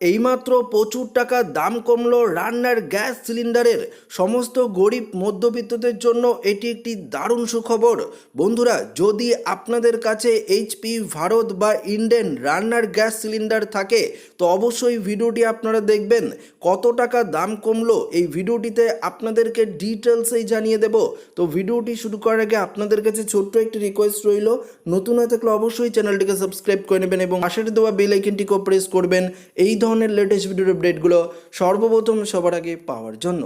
এইমাত্র প্রচুর টাকা দাম কমল রান্নার গ্যাস সিলিন্ডারের। সমস্ত গরিব মধ্যবিত্তদের জন্য এটি একটি দারুণ সুখবর। বন্ধুরা, যদি আপনাদের কাছে এইচপি ভারত বা ইন্ডেন রান্নার গ্যাস সিলিন্ডার থাকে, তো অবশ্যই ভিডিওটি আপনারা দেখবেন। কত টাকা দাম কমলো এই ভিডিওটিতে আপনাদেরকে ডিটেলসেই জানিয়ে দেব। তো ভিডিওটি শুরু করার আগে আপনাদের কাছে ছোট্ট একটি রিকোয়েস্ট রইল। নতুন হয়ে থাকলে অবশ্যই চ্যানেলটিকে সাবস্ক্রাইব করে নেবেন এবং পাশের দেওয়া বেল আইকনটিকেও প্রেস করবেন। এই লেটেস্ট ভিডিওর আপডেটগুলো সর্বপ্রথম সবার আগে পাওয়ার জন্য।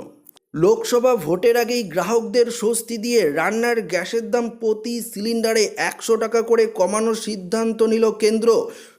লোকসভা ভোটের আগেই গ্রাহকদের স্বস্তি দিয়ে রান্নার গ্যাসের দাম প্রতি সিলিন্ডারে একশো টাকা করে কমানোর সিদ্ধান্ত নিল কেন্দ্র।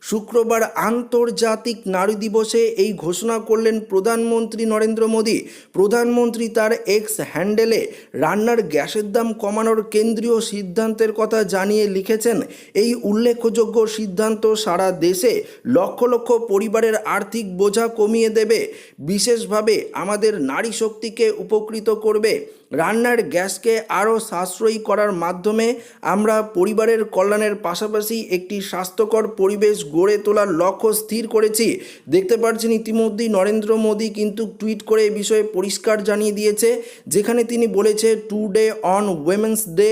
শুক্রবার আন্তর্জাতিক নারী দিবসে এই ঘোষণা করলেন প্রধানমন্ত্রী নরেন্দ্র মোদী। প্রধানমন্ত্রী তার এক্স হ্যান্ডেলে রান্নার গ্যাসের দাম কমানোর কেন্দ্রীয় সিদ্ধান্তের কথা জানিয়ে লিখেছেন। এই উল্লেখযোগ্য সিদ্ধান্ত সারা দেশে লক্ষ লক্ষ পরিবারের আর্থিক বোঝা কমিয়ে দেবে। বিশেষভাবে আমাদের নারী শক্তিকে উপকৃত করবে। রান্নার গ্যাসকে আরও সাশ্রয়ী করার মাধ্যমে আমরা পরিবারের কল্যাণের পাশাপাশি একটি স্বাস্থ্যকর পরিবেশ গড়ে তোলার লক্ষ্য স্থির করেছি। দেখতে পাচ্ছেন ইতিমধ্যেই নরেন্দ্র মোদী কিন্তু টুইট করে এ বিষয়ে পরিষ্কার জানিয়ে দিয়েছে, যেখানে তিনি বলেছে today on Women's Day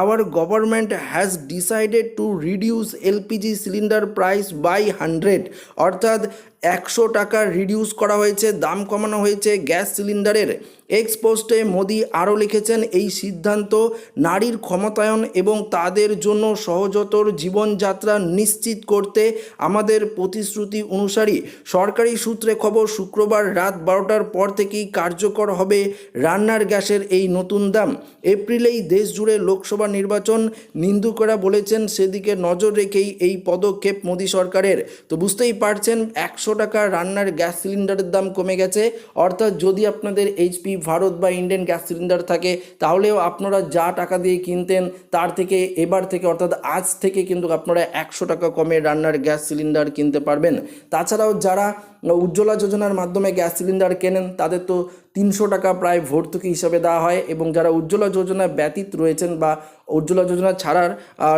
our government has decided to reduce LPG cylinder price by hundred অর্থাৎ একশো টাকা রিডিউস করা হয়েছে, দাম কমানো হয়েছে গ্যাস সিলিন্ডারের। এক্স পোস্টে মোদি আরও লিখেছেন, এই সিদ্ধান্ত নারীর ক্ষমতায়ন এবং তাদের জন্য সহজতর জীবনযাত্রা নিশ্চিত করতে আমাদের প্রতিশ্রুতি অনুসারী। সরকারি সূত্রে খবর, শুক্রবার রাত বারোটার পর থেকেই কার্যকর হবে রান্নার গ্যাসের এই নতুন দাম। এপ্রিলেই দেশ জুড়ে লোকসভা নির্বাচন, নিন্দুকরা বলেছেন সেদিকে নজর রেখেই এই পদক্ষেপ মোদী সরকারের। তো বুঝতেই পারছেন, একশো টাকা রান্নার গ্যাস সিলিন্ডারের দাম কমে গেছে। অর্থাৎ যদি আপনাদের এইচপি ভারত বা ইন্ডিয়ান গ্যাস সিলিন্ডার থাকে, তাহলেও আপনারা যা টাকা দিয়ে কিনতেন তার থেকে এবার থেকে, অর্থাৎ আজ থেকে কিন্তু আপনারা একশো টাকা কমে রান্নার গ্যাস সিলিন্ডার কিনতে পারবেন। তাছাড়াও যারা উজ্জ্বলা যোজনার মাধ্যমে গ্যাস সিলিন্ডার কেনেন, তাদের তো তিনশো টাকা প্রায় ভর্তুকি হিসাবে দেওয়া হয় এবং যারা উজ্জ্বলা যোজনা ব্যতীত রয়েছেন বা উজ্জ্বলা যোজনা ছাড়ার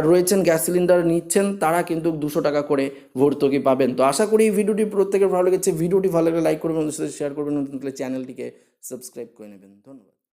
রয়েছেন, গ্যাস সিলিন্ডার নিচ্ছেন, তারা কিন্তু দুশো টাকা করে ভর্তুকি পাবেন। তো আশা করি এই ভিডিওটি প্রত্যেকের ভালো লেগেছে। ভিডিওটি ভালো লাগলে লাইক করবেন সাথে শেয়ার করবেন, নতুন চ্যানেলটিকে সাবস্ক্রাইব করে নেবেন। ধন্যবাদ।